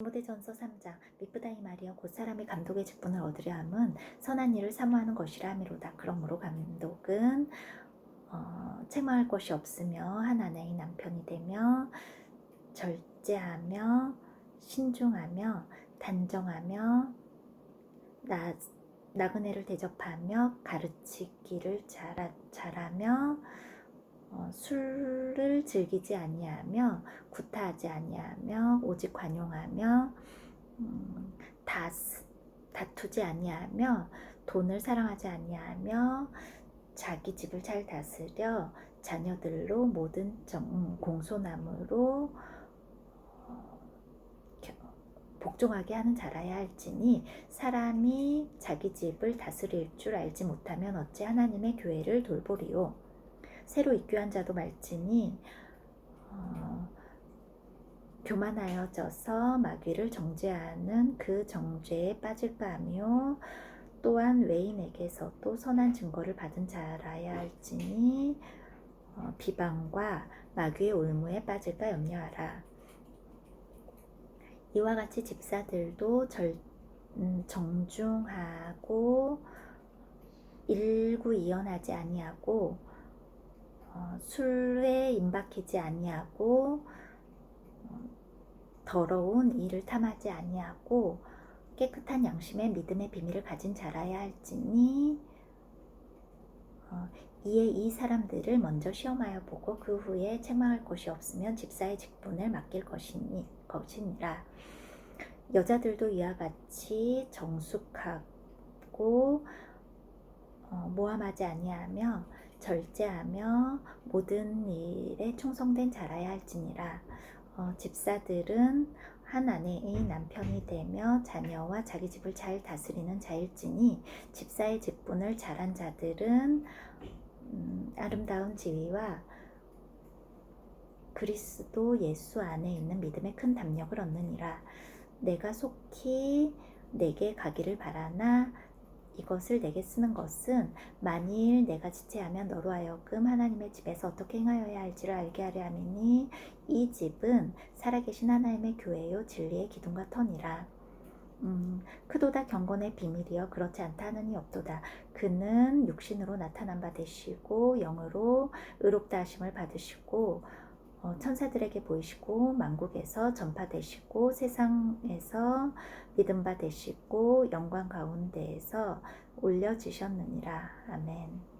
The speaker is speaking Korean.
디모데전서 3장 미쁘다이 말이여 곧 사람의 감독의 직분을 얻으려 함은 선한 일을 사모하는 것이라 함이로다. 그러므로 감독은 어, 책망할 것이 없으며 한 아내의 남편이 되며 절제하며 신중하며 단정하며 나, 나그네를 대접하며 가르치기를 잘하, 잘하며 어, 술을 즐기지 아니하며 구타하지 아니하며 오직 관용하며 음, 다, 다투지 아니하며 돈을 사랑하지 아니하며 자기 집을 잘 다스려 자녀들로 모든 정, 음, 겨- 복종하게 하는 자라야 할지니 사람이 자기 집을 다스릴 줄 알지 못하면 어찌 하나님의 교회를 돌보리요 새로 입교한 자도 말지니 어, 교만하여 져서 마귀를 정죄하는 그 정죄에 빠질까 하며 또한 외인에게서도 선한 증거를 받은 자라야 할지니 어, 비방과 마귀의 올무에 빠질까 염려하라. 이와 같이 집사들도 절, 음, 정중하고 일구이연하지 아니하고 어, 술에 임박히지 아니하고 어, 더러운 일을 탐하지 아니하고 깨끗한 양심의 믿음의 비밀을 가진 자라야 할지니 어, 이에 이 사람들을 먼저 시험하여 보고 그 후에 책망할 것이 없으면 집사의 직분을 맡길 것이니 것이니라. 여자들도 이와 같이 정숙하고 어, 모함하지 아니하며 절제하며 모든 일에 충성된 자라야 할지니라. 어, 집사들은 한 아내의 남편이 되며 자녀와 자기 집을 잘 다스리는 자일지니 집사의 직분을 잘한 자들은 음, 아름다운 지위와 그리스도 예수 안에 있는 믿음의 큰 담력을 얻느니라. 내가 속히 내게 가기를 바라나 이것을 내게 쓰는 것은 만일 내가 지체하면 너로 하여금 하나님의 집에서 어떻게 행하여야 할지를 알게 하려 함이니 이 집은 살아계신 하나님의 교회요 진리의 기둥과 터니라. 음, 크도다 경건의 비밀이여 그렇지 않다 하느니 없도다. 그는 육신으로 나타난 바 되시고 영으로 의롭다 하심을 받으시고 어, 천사들에게 보이시고 만국에서 전파되시고 세상에서 믿음 바 되시고 영광 가운데에서 올려지셨느니라. 아멘.